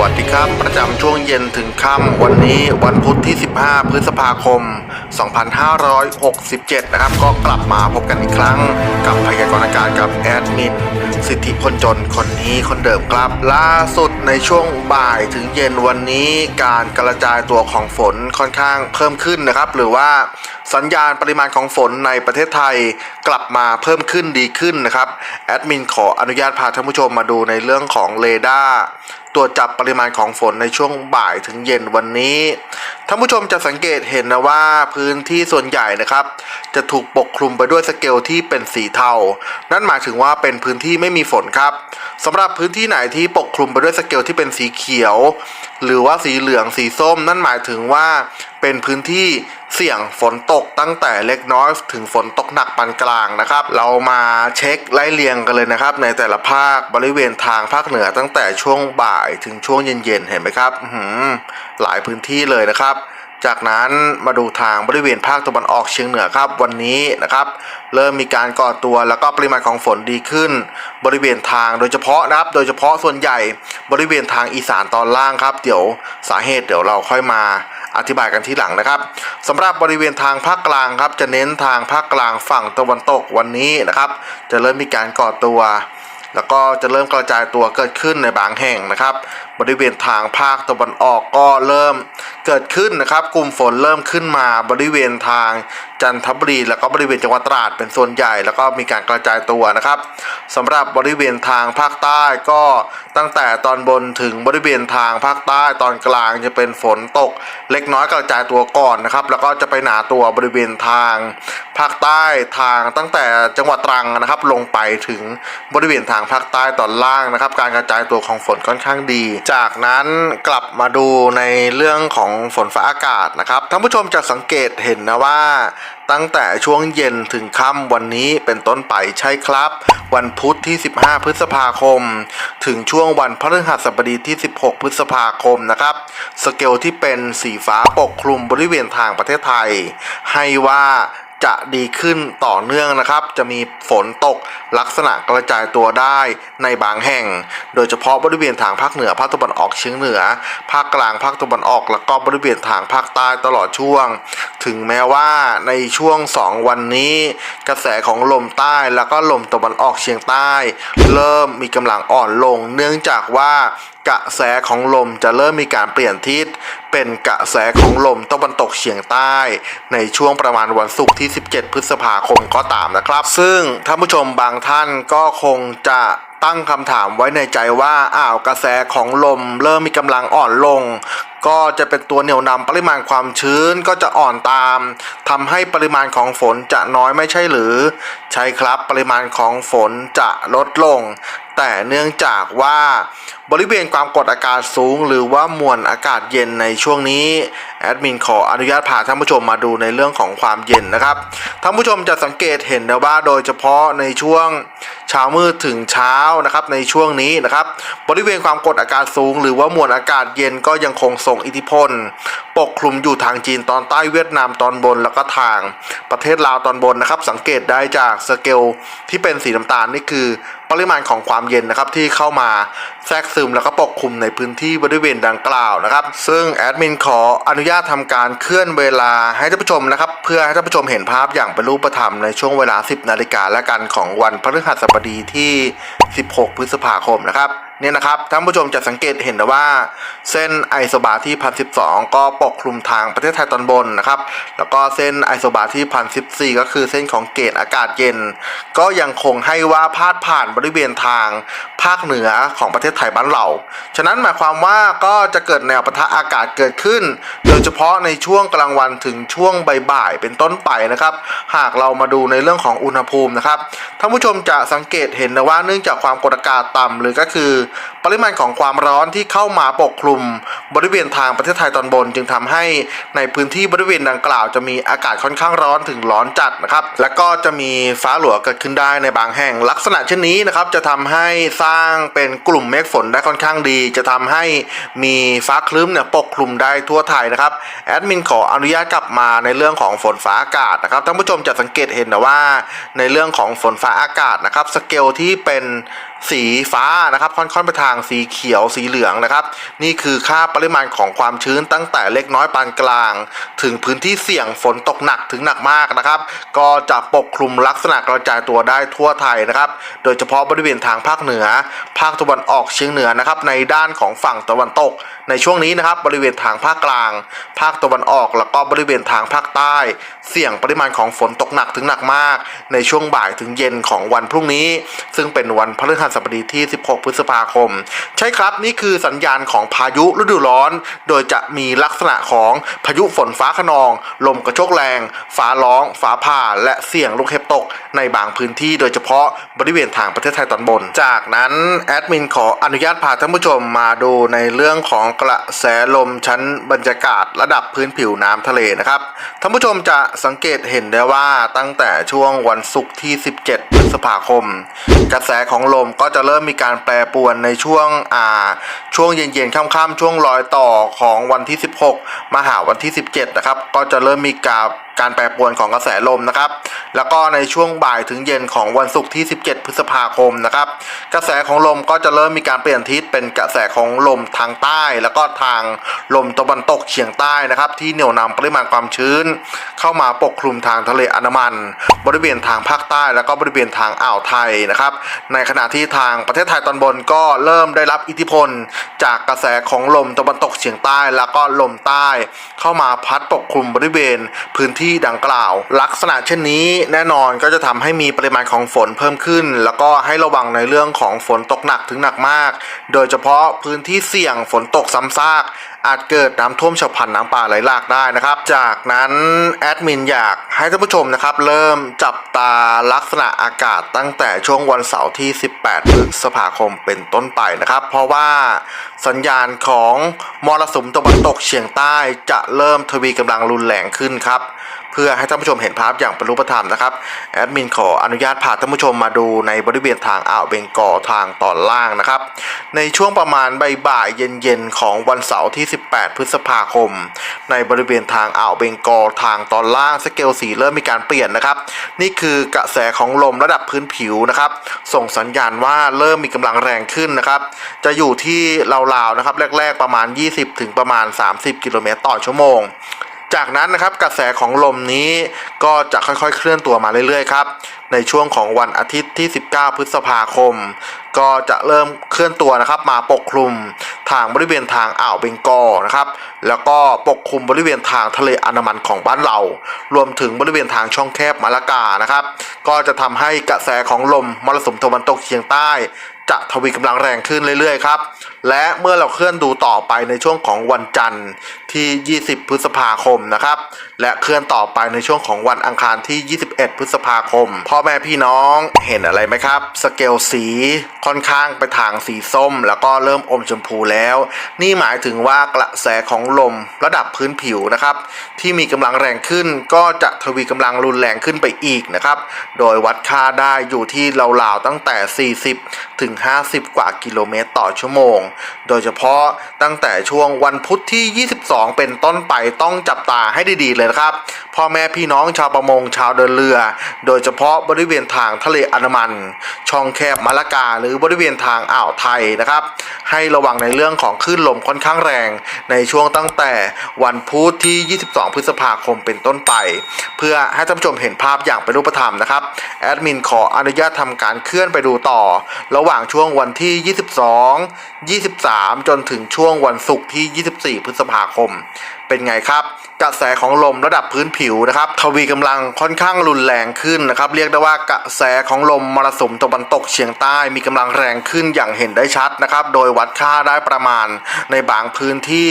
วัสดีครับ ประจำช่วงเย็นถึงค่ำวันนี้วันพุธที่ 15 พฤษภาคม 2567 นะครับ ก็กลับมาพบกันอีกครั้ง กับพยากรณ์อากาศกับแอดมิน สิทธิพลจนคนนี้คนเดิมครับ ล่าสุดในช่วงบ่ายถึงเย็นวันนี้การกระจายตัวของฝนค่อนข้างเพิ่มขึ้นนะครับ หรือว่าสัญญาณปริมาณของฝนในประเทศไทยกลับมาเพิ่มขึ้นดีขึ้นนะครับแอดมินขออนุญาตพาท่านผู้ชมมาดูในเรื่องของเรดาร์ตรวจจับปริมาณของฝนในช่วงบ่ายถึงเย็นวันนี้ท่านผู้ชมจะสังเกตเห็นนะว่าพื้นที่ส่วนใหญ่นะครับ จะถูกปกคลุมไปด้วยสเกลที่เป็นสีเทา นั่นหมายถึงว่าเป็นพื้นที่ไม่มีฝนครับสำหรับพื้นที่ไหนที่ปกคลุมไปด้วยสเกลที่เป็นสีเขียว หรือว่าสีเหลืองสีส้ม นั่นหมายถึงว่าเป็นพื้นที่เสี่ยงฝนตกตั้งแต่เล็กน้อยถึงฝนตกหนักปานกลางนะครับ เรามาเช็คไล่เรียงกันเลยนะครับ ในแต่ละภาคบริเวณทางภาคเหนือตั้งแต่ช่วงบ่ายถึงช่วงเย็นๆเห็นไหมครับหืหลายพื้นที่เลยนะครับจากนั้นมาดูทางบริเวณภาคตะวันออกเฉียงเหนือครับ วันนี้นะครับ เริ่มมีการก่อตัวแล้วก็ปริมาณของฝนดีขึ้น บริเวณทางโดยเฉพาะนะครับ โดยเฉพาะส่วนใหญ่บริเวณทางอีสานตอนล่างครับ เดี๋ยวสาเหตุเดี๋ยวเราค่อยมา อธิบายกันที่หลังนะครับสำหรับบริเวณทางภาคกลางครับ จะเน้นทางภาคกลางฝั่งตะวันตกวันนี้นะครับ จะเริ่มมีการก่อตัว แล้วก็จะเริ่มกระจายตัวเกิดขึ้นในบางแห่งนะครับ บริเวณทางภาคตะวันออกก็เริ่มเกิดขึ้นนะครับ กลุ่มฝนเริ่มขึ้นมาบริเวณทางจันทบุรีแล้วก็บริเวณจังหวัดตราดเป็นส่วนใหญ่ แล้วก็มีการกระจายตัวนะครับสำหรับบริเวณทางภาคใต้ก็ตั้งแต่ตอนบนถึงบริเวณทางภาคใต้ตอนกลางจะเป็นฝนตก เล็กน้อยกระจายตัวก่อนนะครับ แล้วก็จะไปหนาตัวบริเวณทาง ภาคใต้ทางตั้งแต่จังหวัดตรังนะครับ ลงไปถึงบริเวณทางภาคใต้ตอนล่างนะครับ การกระจายตัวของฝนค่อนข้างดี จากนั้นกลับมาดูในเรื่องของฝนฟ้าอากาศนะครับท่านผู้ชมจะสังเกตเห็นนะว่าตั้งแต่ช่วงเย็นถึงค่ำวันนี้เป็นต้นไปใช่ครับ วันพุธที่ 15 พฤษภาคม ถึงช่วงวันพฤหัสบดีที่ 16 พฤษภาคมนะครับ สเกลที่เป็นสีฟ้าปกคลุมบริเวณทางประเทศไทย ให้ว่า จะดีขึ้นต่อเนื่องนะครับ จะมีฝนตกลักษณะกระจายตัวได้ในบางแห่ง โดยเฉพาะบริเวณทางภาคเหนือภาคตะวันออกเฉียงเหนือ ภาคกลางภาคตะวันออก แล้วก็บริเวณทางภาคใต้ตลอดช่วง ถึงแม้ว่าในช่วง 2 วันนี้ กระแสของลมใต้แล้วก็ลมตะวันออกเฉียงใต้ เริ่มมีกำลังอ่อนลง เนื่องจากว่ากระแสของลมจะเริ่มมีการเปลี่ยนทิศเป็นกระแสของลมตะวันตกเฉียงใต้ ในช่วงประมาณวันศุกร์ที่ 17 พฤษภาคมก็ตามนะครับ ซึ่งท่านผู้ชมบางท่านก็คงจะ ตั้งคำถามไว้ในใจว่าอ้าวกระแสของลม เริ่มมีกำลังอ่อนลง ก็จะเป็นตัวเหนี่ยวนำปริมาณความชื้นก็จะอ่อนตามทำให้ปริมาณของฝนจะน้อยไม่ใช่หรือ ใช่ครับปริมาณของฝนจะลดลง แต่เนื่องจากว่าบริเวณความกดอากาศสูง หรือว่ามวลอากาศเย็นในช่วงนี้แอดมินขออนุญาตพาท่านผู้ชมมาดูในเรื่องของความเย็นนะครับท่านผู้ชมจะสังเกตเห็นนะว่าโดยเฉพาะในช่วง เช้ามืดถึงเช้านะครับในช่วงนี้นะครับบริเวณความกดอากาศสูง หรือว่ามวลอากาศเย็นก็ยังคงส่งอิทธิพล ปกคลุมอยู่ทางจีนตอนใต้เวียดนามตอนบนแล้วก็ทาง ประเทศลาวตอนบนนะครับ สังเกตได้จากสเกลที่เป็นสีน้ำตาลนี่คือ ปริมาณของความเย็นนะครับที่เข้ามาแทรกซึมแล้วก็ปกคลุมในพื้นที่บริเวณดังกล่าวนะครับ ซึ่งแอดมินขออนุญาตทำการเคลื่อนเวลาให้ท่านผู้ชมนะครับ เพื่อให้ท่านผู้ชมเห็นภาพอย่างเป็นรูปธรรมในช่วงเวลา 10 นาฬิกาและกันของวันพฤหัสบดีที่ 16 พฤษภาคมนะครับ เนี่ยนะครับท่านผู้ชมจะสังเกตเห็นนะว่า เส้นไอโซบาร์ที่1012ก็ปกคลุมทางประเทศไทยตอนบนนะครับแล้วก็เส้นไอโซบาร์ที่1014ก็คือเส้นของเกตอากาศเย็น ก็ยังคงให้ว่าพาดผ่านบริเวณทางภาคเหนือของประเทศไทยบ้านเรา ฉะนั้นหมายความว่าก็จะเกิดแนวปะทะอากาศเกิดขึ้น โดยเฉพาะในช่วงกลางวันถึงช่วงบ่ายๆเป็นต้นไปนะครับ หากเรามาดูในเรื่องของอุณหภูมินะครับท่านผู้ชมจะสังเกตเห็นนะว่าเนื่องจากความกดอากาศต่ำหรือก็คือปริมาณของความร้อนที่เข้ามาปกคลุมบริเวณทางประเทศไทยตอนบน จึงทำให้ในพื้นที่บริเวณดังกล่าว จะมีอากาศค่อนข้างร้อนถึงร้อนจัดนะครับ และก็จะมีฟ้าหลัวเกิดขึ้นได้ในบางแห่ง ลักษณะเช่นนี้นะครับจะทำให้สร้างเป็นกลุ่มเมฆฝนได้ค่อนข้างดี จะทำให้มีฟ้าคลึ้มเนี่ยปกคลุมได้ทั่วไทยนะครับแอดมินขออนุญาตกลับมาในเรื่องของฝนฟ้าอากาศนะครับท่านผู้ชมจะสังเกตเห็นนะว่า ในเรื่องของฝนฟ้าอากาศนะครับสเกลที่เป็น สีฟ้านะครับค่อนไปทางสีเขียวสีเหลืองนะครับ นี่คือค่าปริมาณของความชื้นตั้งแต่เล็กน้อยปานกลาง ถึงพื้นที่เสี่ยงฝนตกหนักถึงหนักมากนะครับ ก็จะปกคลุมลักษณะกระจายตัวได้ทั่วไทยนะครับ โดยเฉพาะบริเวณทางภาคเหนือ ภาคตะวันออกเฉียงเหนือนะครับ ในด้านของฝั่งตะวันตก ในช่วงนี้นะครับบริเวณทางภาคกลาง ภาคตะวันออกแล้วก็บริเวณทางภาคใต้ เสี่ยงปริมาณของฝนตกหนักถึงหนักมาก ในช่วงบ่ายถึงเย็นของวันพรุ่งนี้ ซึ่งเป็นวันพฤหัสบดีที่ 16 พฤษภาคม ใช่ครับนี่คือสัญญาณของพายุฤดูร้อน โดยจะมีลักษณะของพายุฝนฟ้าขนอง ลมกระโชกแรง ฟ้าร้อง ฟ้าผ่า และเสี่ยงลูกเห็บตก ในบางพื้นที่โดยเฉพาะบริเวณทางประเทศไทยตอนบน จากนั้นแอดมินขออนุญาตพาท่านผู้ชมมาดูในเรื่องของกระแสลมชั้นบรรยากาศระดับพื้นผิวน้ำทะเลนะครับท่านผู้ชมจะสังเกตเห็นได้ว่าตั้งแต่ช่วงวันศุกร์ที่ 17 พฤษภาคม กระแสของลมก็จะเริ่มมีการแปรปรวนในช่วงอ่าช่วงเย็นๆค่ำๆช่วงรอยต่อของวันที่ 16 มาหาวันที่ 17 นะครับ ก็จะเริ่มมีการ การแปรปรวนของกระแสลมนะครับ แล้วก็ในช่วงบ่ายถึงเย็นของวันศุกร์ที่ 17 พฤษภาคมนะครับ กระแสของลมก็จะเริ่มมีการเปลี่ยนทิศเป็นกระแสของลมทางใต้ แล้วก็ทางลมตะวันตกเฉียงใต้นะครับ ที่เหนี่ยวนำปริมาณความชื้น เข้ามาปกคลุมทางทะเลอันดามัน บริเวณทางภาคใต้ แล้วก็บริเวณทางอ่าวไทยนะครับ ในขณะที่ทางประเทศไทยตอนบนก็เริ่มได้รับอิทธิพล จากกระแสของลมตะวันตกเฉียงใต้ แล้วก็ลมใต้ เข้ามาพัดปกคลุมบริเวณพื้นที่ดังกล่าว ลักษณะเช่นนี้แน่นอนก็จะทำให้มีปริมาณของฝนเพิ่มขึ้น แล้วก็ให้ระวังในเรื่องของฝนตกหนักถึงหนักมาก โดยเฉพาะพื้นที่เสี่ยงฝนตกซ้ำซากอาจเกิดน้ำท่วมฉับพลันน้ำป่าไหลหลากได้นะครับ จากนั้นแอดมินอยากให้ท่านผู้ชมนะครับ เริ่มจับตาลักษณะอากาศตั้งแต่ช่วงวันเสาร์ที่ 18 พฤษภาคมเป็นต้นไปนะครับ เพราะว่าสัญญาณของมรสุมตะวันตกเฉียงใต้จะเริ่มทวีกำลังรุนแรงขึ้นครับ เพื่อให้ท่านผู้ชมเห็นภาพอย่างเป็นรูปธรรมนะครับแอดมินขออนุญาตพาท่านผู้ชมมาดูในบริเวณทางอ่าวเบงกอทางตอนล่างนะครับ ในช่วงประมาณบ่ายๆเย็นๆของวันเสาร์ที่ 18 พฤษภาคม ในบริเวณทางอ่าวเบงกอทางตอนล่างสเกลสีเริ่มมีการเปลี่ยนนะครับ นี่คือกระแสของลมระดับพื้นผิวนะครับ ส่งสัญญาณว่าเริ่มมีกำลังแรงขึ้นนะครับ จะอยู่ที่ราวๆนะครับแรก ๆประมาณ 20 ถึงประมาณ 30 กิโลเมตรต่อชั่วโมง จากนั้นนะครับกระแสของลมนี้ก็จะค่อยๆ เคลื่อนตัวมาเรื่อยๆครับในช่วงของวันอาทิตย์ที่ 19 พฤษภาคม ก็จะเริ่มเคลื่อนตัวนะครับ มาปกคลุมทางบริเวณทางอ่าวเบงกอลนะครับ แล้วก็ปกคลุมบริเวณทางทะเลอันดามันของบ้านเรา รวมถึงบริเวณทางช่องแคบมาลากานะครับ ก็จะทำให้กระแสของลมมรสุมตะวันตกเฉียงใต้ จะทวีกำลังแรงขึ้นเรื่อยๆครับและเมื่อเราเคลื่อนดูต่อไปในช่วงของวันจันทร์ที่ 20 พฤษภาคมนะครับ และเคลื่อนต่อไปในช่วงของวันอังคารที่ 21 พฤษภาคม พ่อแม่พี่น้องเห็นอะไรไหมครับ สเกลสีค่อนข้างไปทางสีส้ม แล้วก็เริ่มอมชมพูแล้ว นี่หมายถึงว่ากระแสของลมระดับพื้นผิวนะครับ ที่มีกำลังแรงขึ้นก็จะทวีกำลังรุนแรงขึ้นไปอีกนะครับ โดยวัดค่าได้อยู่ที่ราวๆตั้งแต่ 40 ถึง 50 กว่ากิโลเมตรต่อชั่วโมงโดยเฉพาะตั้งแต่ช่วงวันพุธที่ 22 เป็นต้นไปต้องจับตาให้ดีๆเลยนะครับ พ่อแม่พี่น้องชาวประมงชาวเดินเรือ โดยเฉพาะบริเวณทางทะเลอันมัน ช่องแคบมาลากา หรือบริเวณทางอ่าวไทยนะครับ ให้ระวังในเรื่องของคลื่นลมค่อนข้างแรง ในช่วงตั้งแต่วันพุธที่ 22 พฤษภาคมเป็นต้นไป เพื่อให้ท่านผู้ชมเห็นภาพอย่างเป็นรูปธรรมนะครับแอดมินขออนุญาตทำการเคลื่อนไปดูต่อ ระหว่างช่วงวันที่ 22 23 จนถึงช่วงวันศุกร์ที่ 24 พฤษภาคม เป็นไงครับ กระแสของลมระดับพื้นผิวนะครับทวีกำลังค่อนข้างรุนแรงขึ้นนะครับเรียกได้ว่ากระแสของลมมรสุมตะวันตกเฉียงใต้มีกำลังแรงขึ้นอย่างเห็นได้ชัดนะครับโดยวัดค่าได้ประมาณในบางพื้นที่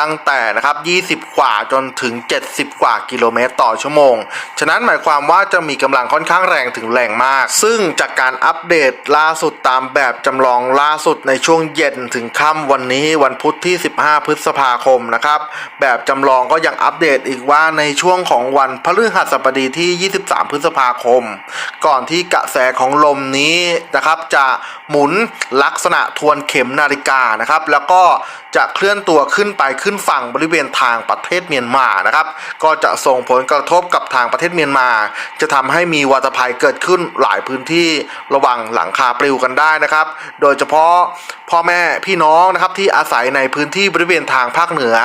ตั้งแต่นะครับ 20 กว่าจนถึง 70 กว่ากิโลเมตรต่อชั่วโมง ฉะนั้นหมายความว่าจะมีกำลังค่อนข้างแรงถึงแรงมาก ซึ่งจากการอัปเดตล่าสุดตามแบบจำลองล่าสุดในช่วงเย็นถึงค่ำวันนี้วันพุธที่ 15 พฤษภาคมนะครับแบบแบบจำลองก็ยังอัอัปเดตอีกว่าในช่วงของวันพฤหัสบดีที่ 23 พฤษภาคม ก่อนที่กระแสของลมนี้นะครับจะหมุนลักษณะทวนเข็มนาฬิกานะครับ แล้วก็จะเคลื่อนตัวขึ้นไปขึ้นฝั่งบริเวณทางประเทศเมียนมานะครับ ก็จะส่งผลกระทบกับทางประเทศเมียนมา จะทำให้มีวัตภัยเกิดขึ้นหลายพื้นที่ระวังหลังคาปลิวกันได้นะครับ โดยเฉพาะพ่อแม่พี่น้องนะครับที่อาศัยในพื้นที่บริเวณทางภาคเหนือ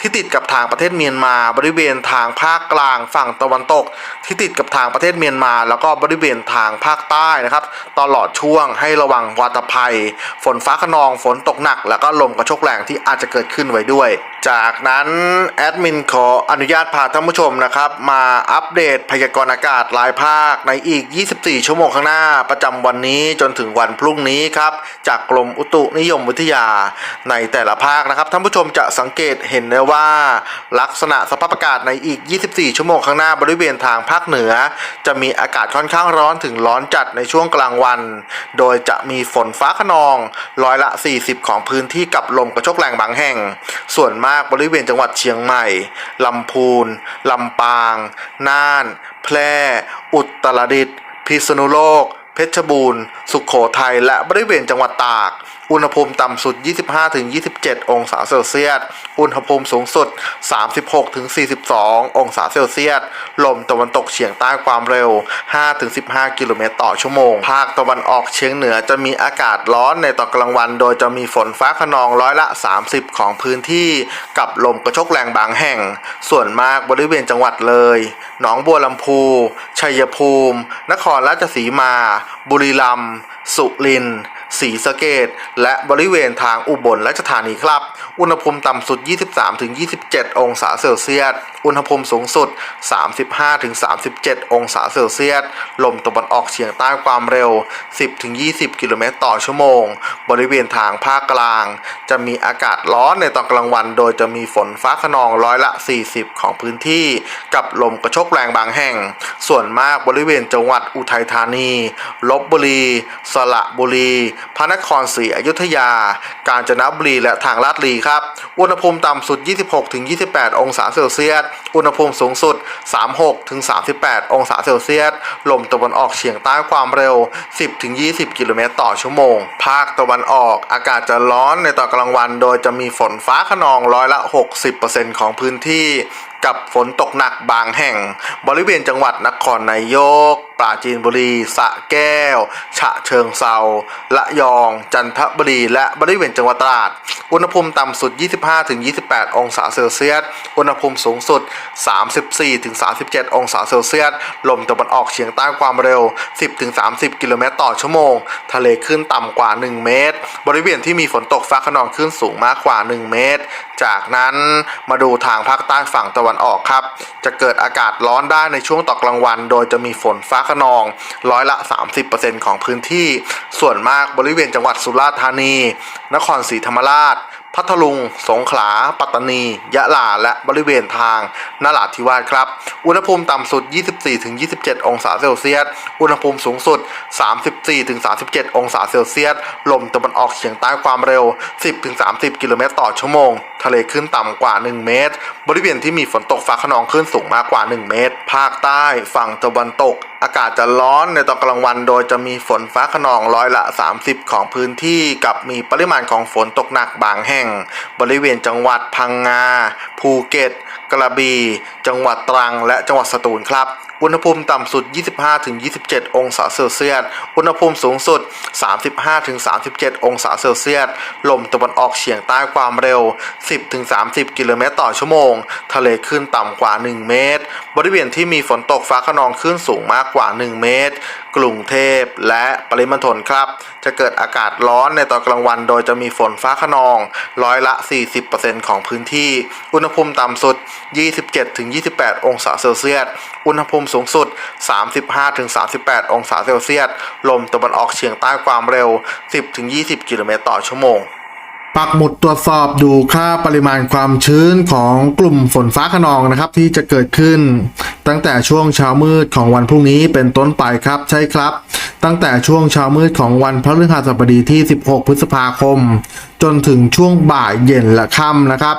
ที่ติดกับทางประเทศเมียนมามาบริเวณทางภาคกลางฝั่งตะวันตก ที่ติดกับทางประเทศเมียนมา แล้วก็บริเวณทางภาคใต้นะครับ ตลอดช่วงให้ระวังวัตภัย ฝนฟ้าขนองฝนตกหนัก แล้วก็ลมกระโชกแรงที่อาจจะเกิดขึ้นไว้ด้วยจากนั้นแอดมินขออนุญาตพาท่านผู้ชมนะครับ มาอัปเดตพยากรณ์อากาศรายภาคในอีก 24 ชั่วโมงข้างหน้า ประจำวันนี้จนถึงวันพรุ่งนี้ครับ จากกรมอุตุนิยมวิทยาในแต่ละภาคนะครับท่านผู้ชมจะสังเกตเห็นได้ว่า ลักษณะสภาพอากาศในอีก 24 ชั่วโมงข้างหน้าบริเวณทางภาคเหนือ จะมีอากาศค่อนข้างร้อนถึงร้อนจัดในช่วงกลางวัน โดยจะมีฝนฟ้าขนองร้อยละ 40 ของพื้นที่กับลมกระโชกแรงบางแห่ง ส่วนมากากบริเวณจังหวัดเชียงใหม่ลำพูนลำปาง น่าน แพร่ อุตรดิตถ์พิษณุโลก เพชรบูรณ์ สุขโขทัยและบริเวณจังหวัดตาก อุณหภูมิต่ำสุด 25-27 องศาเซลเซียส อุณหภูมิสูงสุด 36-42 องศาเซลเซียส ลมตะวันตกเฉียงใต้ความเร็ว 5-15 กิโลเมตรต่อชั่วโมง ภาคตะวันออกเฉียงเหนือจะมีอากาศร้อนในตอนกลางวัน โดยจะมีฝนฟ้าขนองร้อยละ 30 ของพื้นที่กับลมกระโชกแรงบางแห่ง ส่วนมากบริเวณจังหวัดเลย หนองบัวลำพู ชัยภูมิ นครราชสีมา บุรีรัมย์ สุรินทร์ศรีสะเกดและบริเวณทางอุบลราชธานีครับ อุณหภูมิต่ำสุด 23-27 องศาเซลเซียส อุณหภูมิสูงสุด 35-37 องศาเซลเซียส ลมตะวันออกเฉียงใต้ความเร็ว 10-20 กิโลเมตรต่อชั่วโมง บริเวณทางภาคกลาง จะมีอากาศร้อนในตอนกลางวัน โดยจะมีฝนฟ้าขนองร้อยละ 40 ของพื้นที่ กับลมกระโชกแรงบางแห่ง ส่วนมากบริเวณจังหวัดอุทัยธานี ลบบุรี สระบุรี พระนครศรีอยุธยา กาญจนบุรี และทางลาดลีครับ อุณหภูมิต่ำสุด 26-28 องศาเซลเซียส อุณหภูมิสูงสุด 36-38 องศาเซลเซียส ลมตะวันออกเฉียงใต้ความเร็ว 10-20 กิโลเมตรต่อชั่วโมง ภาคตะวันออกอากาศจะร้อนในตอนกลางวัน โดยจะมีฝนฟ้าขนองร้อยละ 60%ของพื้นที่ กับฝนตกหนักบางแห่ง บริเวณจังหวัดนครนายก ปราจีนบุรี สะแก้ว ฉะเชิงเซาละยอง จันทบุรี และบริเวณจังหวัดตราด อุณหภูมิต่ำสุด 25-28 องศาเซลเซียส อุณหภูมิสูงสุด 34-37 องศาเซลเซียส ลมตะวันออกเฉียงใต้ความเร็ว 10-30 กิโลเมตรต่อชั่วโมง ทะเลคลื่นต่ำกว่า 1 เมตร บริเวณที่มีฝนตกฟ้าขนองคลื่นสูงมากกว่า 1 เมตร จากนั้นมาดูทางภาคใต้ฝั่งตะวันวันออกครับ จะเกิดอากาศร้อนได้ในช่วงต่อกลางวัน โดยจะมีฝนฟ้าขนองร้อยละ 30%ของพื้นที่ ส่วนมากบริเวณจังหวัดสุราษฎร์ธานี นครศรีธรรมราช พัทลุง สงขลา ปัตตานี ยะลา และบริเวณทางนราธิวาสครับ อุณหภูมิต่ำสุด 24-27 องศาเซลเซียส อุณหภูมิสูงสุด 34-37 องศาเซลเซียส ลมตะวันออกเฉียงใต้ความเร็ว 10-30 กิโลเมตรต่อชั่วโมง ทะเลขึ้นต่ำกว่า 1 เมตร บริเวณที่มีฝนตกฟ้าขนองคลื่นสูงมากกว่า 1 เมตร ภาคใต้ฝั่งตะวันตก อากาศจะร้อนในตอนกลางวัน โดยจะมีฝนฟ้าขนองร้อยละ 30 ของพื้นที่ กับมีปริมาณของฝนตกหนักบางแห่งบริเวณจังหวัดพังงา ภูเก็ต กระบี่ จังหวัดตรัง และจังหวัดสตูลครับ อุณหภูมิต่ำสุด 25-27 องศาเซลเซียส อุณหภูมิสูงสุด 35-37 องศาเซลเซียส ลมตะวันออกเฉียงใต้ความเร็ว 10-30 กิโลเมตรต่อชั่วโมง ทะเลคลื่นต่ำกว่า 1 เมตร บริเวณที่มีฝนตกฟ้าขนองคลื่นสูงมากกว่า 1 เมตรกรุงเทพและปริมณฑลครับ จะเกิดอากาศร้อนในตอนกลางวัน โดยจะมีฝนฟ้าขนอง ร้อยละ 40%ของพื้นที่ อุณหภูมิต่ำสุด 27-28 องศาเซลเซียส อุณหภูมิสูงสุด 35-38 องศาเซลเซียส ลมตะวันออกเฉียงใต้ความเร็ว 10-20 กิโลเมตรต่อชั่วโมง ปักหมุดตรวจสอบดูค่าปริมาณความชื้นของกลุ่มฝนฟ้าขนองนะครับ ที่จะเกิดขึ้น ตั้งแต่ช่วงเช้ามืดของวันพรุ่งนี้เป็นต้นไปครับใช่ครับ ตั้งแต่ช่วงเช้ามืดของวันพฤหัสบดีที่ 16 พฤษภาคม จนถึงช่วงบ่ายเย็นและค่ำนะครับ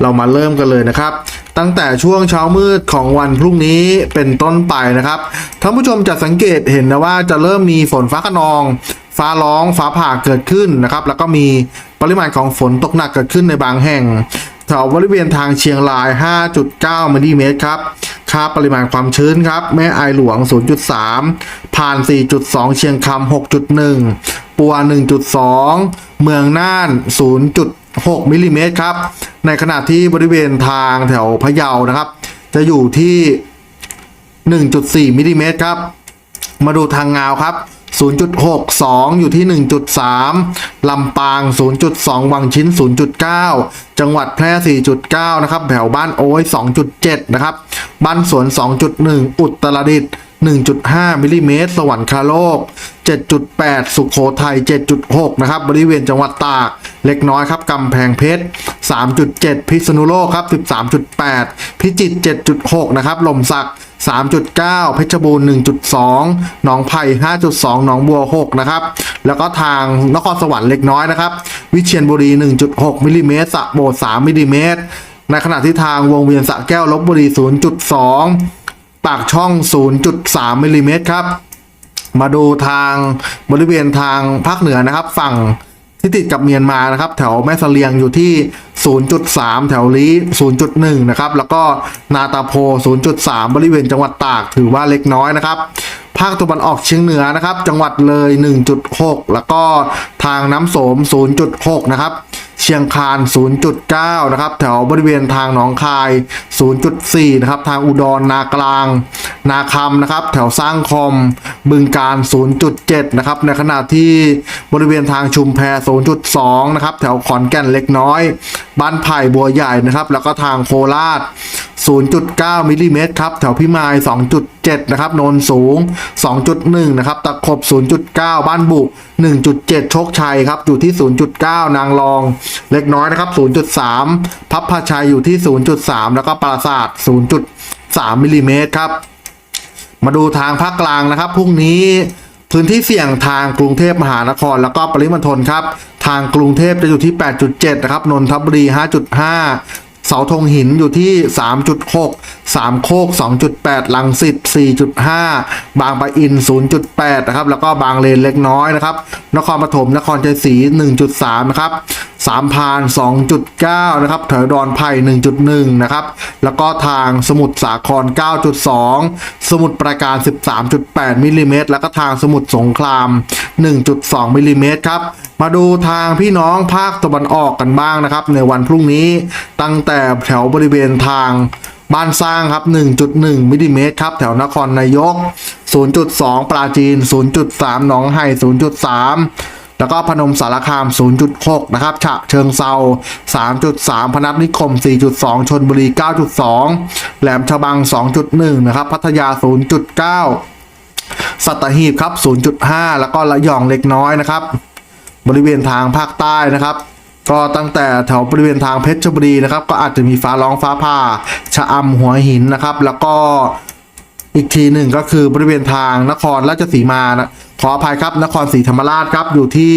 เรามาเริ่มกันเลยนะครับ ตั้งแต่ช่วงเช้ามืดของวันพรุ่งนี้เป็นต้นไปนะครับท่านผู้ชมจะสังเกตเห็นนะว่าจะเริ่มมีฝนฟ้าขนองฟ้าร้องฟ้าผ่าเกิดขึ้นนะครับ แล้วก็มี ปริมาณของฝนตกหนักเกิดขึ้นในบางแห่งแถวบริเวณทางเชียงราย 5.9 มิลลิเมตรครับ ค่าปริมาณความชื้นครับ แม่อายหลวง 0.3 ผ่าน 4.2 เชียงคำ 6.1 ปัว 1.2 เมืองน่าน 0.6 มิลลิเมตรครับ ในขณะที่บริเวณทางแถวพะเยานะครับ จะอยู่ที่ 1.4 มิลลิเมตรครับ มาดูทางงาวครับ 0.62 อยู่ที่ 1.3 ลำปาง 0.2 วังชิ้น 0.9 จังหวัดแพร่ 4.9 นะครับ แถวบ้านโอ้ย 2.7 นะครับ บ้านสวน 2.1 อุตรดิตถ์1.5 มิลลิเมตร สวรรคโลก 7.8 สุขโขทัย 7.6 นะครับ บริเวณจังหวัดตาก เล็กน้อยครับกำแพงเพชร 3.7 พิษณุโลกครับ 13.8 พิจิตร 7.6 นะครับลมสัก3.9 เพชรบูรณ์ 1.2 หนองไผ่ 5.2 หนองบัว 6 นะครับ แล้วก็ทางนครสวรรค์เล็กน้อยนะครับ วิเชียรบุรี 1.6 มิลลิเมตรสะโบด3มิลลิเมตร ในขณะที่ทางวงเวียนสะแก้วลบบุรี 0.2 ปากช่อง 0.3 มิลลิเมตรครับ มาดูทางบริเวณทางภาคเหนือนะครับ ฝั่งที่ติดกับเมียนมานะครับ แถวแม่สเสลียงอยู่ที่ 0.3 แถวลี0.1 นะครับ แล้วก็นาตาโพ 0.3 บริเวณจังหวัดตากถือว่าเล็กน้อยนะครับภาคตะวันออกเฉียงเหนือนะครับ จังหวัดเลย 1.6 แล้วก็ทางน้ำโสม 0.6 นะครับ เชียงคาน 0.9 นะครับ แถวบริเวณทางหนองคาย 0.4 นะครับ ทางอุดรนากลาง นาคำนะครับ แถวสร้างคอมบึงการ 0.7 นะครับ ในขณะที่บริเวณทางชุมแพ 0.2 นะครับ แถวขอนแก่นเล็กน้อย บ้านไผ่บัวใหญ่นะครับ แล้วก็ทางโคราช 0.9 มิลลิเมตรครับ แถวพิมาย 2.7 นะครับ โนนสูง 2.1 นะครับ ตะขบ 0.9 บ้านบุ1.7 โชคชัยครับ อยู่ที่ 0.9 นางรอง เล็กน้อยนะครับ 0.3 พับพาชัยอยู่ที่ 0.3 แล้วก็ปราศาสาท0.3 มิลลิเมตรครับ มาดูทางภาคกลางนะครับพรุ่งนี้พื้นที่เสี่ยงทางกรุงเทพมหานคร แล้วก็ปริมณฑลครับ ทางกรุงเทพจะอยู่ที่ 8.7 นะครับ นนทบุรี 5.5เสาธงหินอยู่ที่ 3.6สามโคก 2.8 ลังสิต 4.5 บางปะอิน 0.8 นะครับ แล้วก็บางเลนเล็กน้อยนะครับ นครปฐม นครชัยศรี 1.3 นะครับ สามพาน2.9 นะครับแถวดอนไผ่1.1 นะครับ แล้วก็ทางสมุทรสาคร 9.2 สมุทรปราการ 13.8มิลลิเมตรแล้วก็ทางสมุทรสงคราม 1.2มิลลิเมตรครับ มาดูทางพี่น้องภาคตะวันออกกันบ้างนะครับ ในวันพรุ่งนี้ตั้งแต่แถวบริเวณทางบ้านสร้างครับ 1.1มิลลิเมตรครับ แถวนครนายก 0.2 ปราจีน 0.3 หนองไห่0.3 แล้วก็พนมสารคาม 0.6 นะครับ ฉะเชิงเซา3.3 พนัสนิคม 4.2 ชนบุรี 9.2 แหลมฉบัง 2.1 นะครับ พัทยา 0.9 สัตหีบครับ 0.5 แล้วก็ระยองเล็กน้อยนะครับ บริเวณทางภาคใต้นะครับก็ตั้งแต่แถวบริเวณทางเพชรบุรีนะครับ ก็อาจจะมีฟ้าร้องฟ้าผ่าชะอำหัวหินนะครับ แล้วก็ อีกทีหนึ่งก็คือบริเวณทางนครราชสีมานะขออภัยครับนครศรีธรรมราชครับอยู่ที่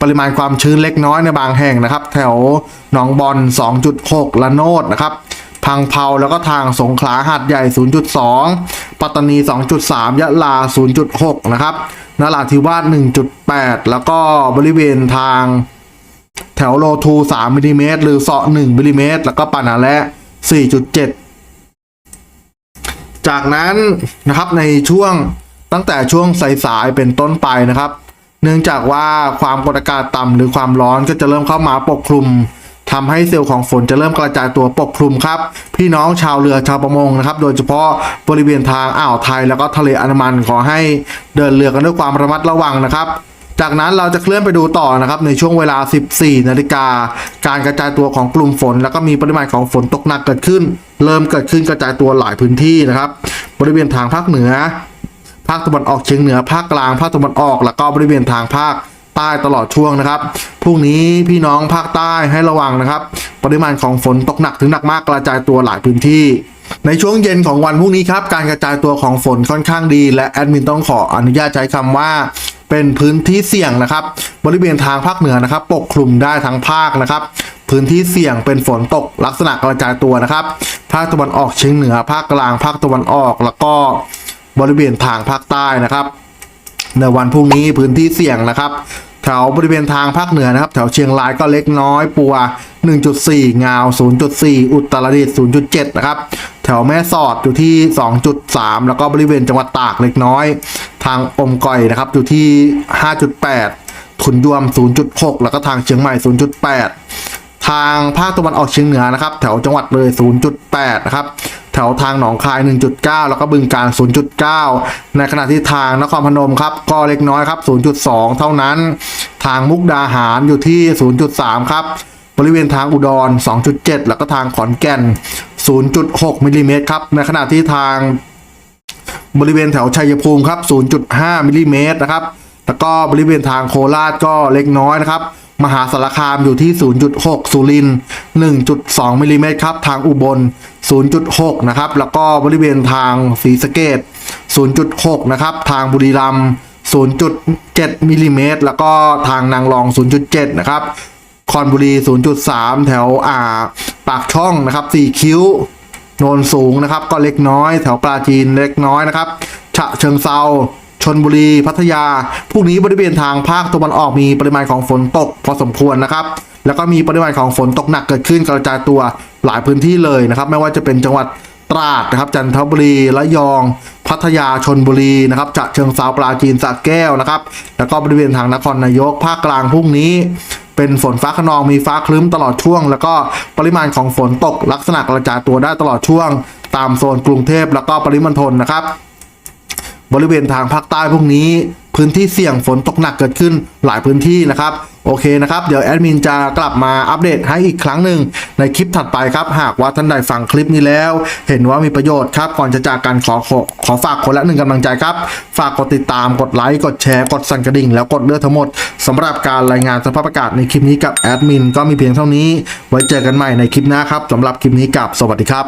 ปริมาณความชื้นเล็กน้อยในบางแห่งนะครับ แถวหนองบอล2.6 ละโนดนะครับพังเผาแล้วก็ทางสงขลาหาดใหญ่ 0.2 ปัตตานี 2.3 ยะลา 0.6 นะครับนราธิวาส 1.8 แล้วก็บริเวณทางแถวโลทู 3มิลลิเมตรหรือเสาะ1มิลลิเมตรแล้วก็ปานาและ 4.7 จากนั้นนะครับในช่วงตั้งแต่ช่วงสายๆเป็นต้นไปนะครับ เนื่องจากว่าความกดอากาศต่ำหรือความร้อนก็จะเริ่มเข้ามาปกคลุมทำให้เซลล์ของฝนจะเริ่มกระจายตัวปกคลุมครับ พี่น้องชาวเรือชาวประมงนะครับ โดยเฉพาะบริเวณทางอ่าวไทยแล้วก็ทะเลอันดามันขอให้เดินเรือกันด้วยความระมัดระวังนะครับ จากนั้นเราจะเคลื่อนไปดูต่อนะครับในช่วงเวลา 14 นาฬิกา การกระจายตัวของกลุ่มฝน แล้วก็มีปริมาณของฝนตกหนักเกิดขึ้น เริ่มเกิดขึ้นกระจายตัวหลายพื้นที่นะครับ บริเวณทางภาคเหนือ ภาคตะวันออกเฉียงเหนือ ภาคกลาง ภาคตะวันออก แล้วก็บริเวณทางภาคใต้ตลอดช่วงนะครับ พรุ่งนี้พี่น้องภาคใต้ให้ระวังนะครับ ปริมาณของฝนตกหนักถึงหนักมากกระจายตัวหลายพื้นที่ในช่วงเย็นของวันพรุ่งนี้ครับ การกระจายตัวของฝนค่อนข้างดี และแอดมินต้องขออนุญาตใช้คำว่า เป็นพื้นที่เสี่ยงนะครับ บริเวณทางภาคเหนือนะครับ ปกคลุมได้ทั้งภาคนะครับ พื้นที่เสี่ยงเป็นฝนตกลักษณะกระจายตัวนะครับ ภาคตะวันออกเฉียงเหนือ ภาคกลาง ภาคตะวันออก แล้วก็บริเวณทางภาคใต้นะครับ ในวันพรุ่งนี้พื้นที่เสี่ยงนะครับแถวบริเวณทางภาคเหนือนะครับ แถวเชียงรายก็เล็กน้อยปัว 1.4 งาว 0.4 อุตรดิตถ์0.7 นะครับ แถวแม่สอดอยู่ที่ 2.3 แล้วก็บริเวณจังหวัดตากเล็กน้อย ทางอมก่อยนะครับอยู่ที่ 5.8 ขุนยวม 0.6 แล้วก็ทางเชียงใหม่ 0.8 ทางภาคตะวันออกเฉียงเหนือนะครับ แถวจังหวัดเลย 0.8 นะครับแถวทางหนองคาย 1.9 แล้วก็บึงการ 0.9 ในขณะที่ทางนครพนมครับก็เล็กน้อยครับ 0.2 เท่านั้น ทางมุกดาหารอยู่ที่ 0.3 ครับ บริเวณทางอุดร 2.7 แล้วก็ทางขอนแก่น 0.6 มิลลิเมตรครับ ในขณะที่ทางบริเวณแถวชัยภูมิครับ 0.5 มิลลิเมตรนะครับ แล้วก็บริเวณทางโคราชก็เล็กน้อยนะครับ มหาสารคามอยู่ที่ 0.6 สุรินทร์1.2 มิลลิเมตรครับ ทางอุบล 0.6 นะครับ แล้วก็บริเวณทางศรีสะเกด0.6 นะครับ ทางบุรีรัมย์0.7 มิลลิเมตร แล้วก็ทางนางรอง 0.7 นะครับ คอนบุรี 0.3 แถวอ่าปากช่องนะครับ 4 คิ้ว โนนสูงนะครับ ก็เล็กน้อย แถวปราจีนเล็กน้อยนะครับฉะเชิงเซาชนบุรี พัทยา พวกนี้บริเวณทางภาคตะวันออกมีปริมาณของฝนตกพอสมควรนะครับ แล้วก็มีปริมาณของฝนตกหนักเกิดขึ้นกระจายตัวหลายพื้นที่เลยนะครับ ไม่ว่าจะเป็นจังหวัดตราดนะครับ จันทบุรี ระยอง พัทยา ชนบุรีนะครับฉะเชิงเซาปราจีนสระแก้วนะครับ แล้วก็บริเวณทางนครนายกภาคกลางพรุ่งนี้ เป็นฝนฟ้าขนองมีฟ้าครึ้มตลอดช่วง แล้วก็ปริมาณของฝนตกลักษณะกระจายตัวได้ตลอดช่วง ตามโซนกรุงเทพแล้วก็ปริมณฑลนะครับ บริเวณทางภาคใต้พวกนี้ พื้นที่เสี่ยงฝนตกหนักเกิดขึ้นหลายพื้นที่นะครับโอเคนะครับ เดี๋ยวแอดมินจะกลับมาอัปเดตให้อีกครั้งหนึ่งในคลิปถัดไปครับ หากว่าท่านใดฟังคลิปนี้แล้ว เห็นว่ามีประโยชน์ครับ ก่อนจะจากกันขอขอขอฝากคนละหนึ่งกำลังใจครับ ฝากกดติดตามกดไลค์ กดแชร์ กดสั่นกระดิ่ง แล้วกดเลือกทั้งหมดสำหรับการรายงานสภาพอากาศในคลิปนี้กับแอดมินก็มีเพียงเท่านี้ ไว้เจอกันใหม่ในคลิปหน้าครับสำหรับคลิปนี้กับสวัสดีครับ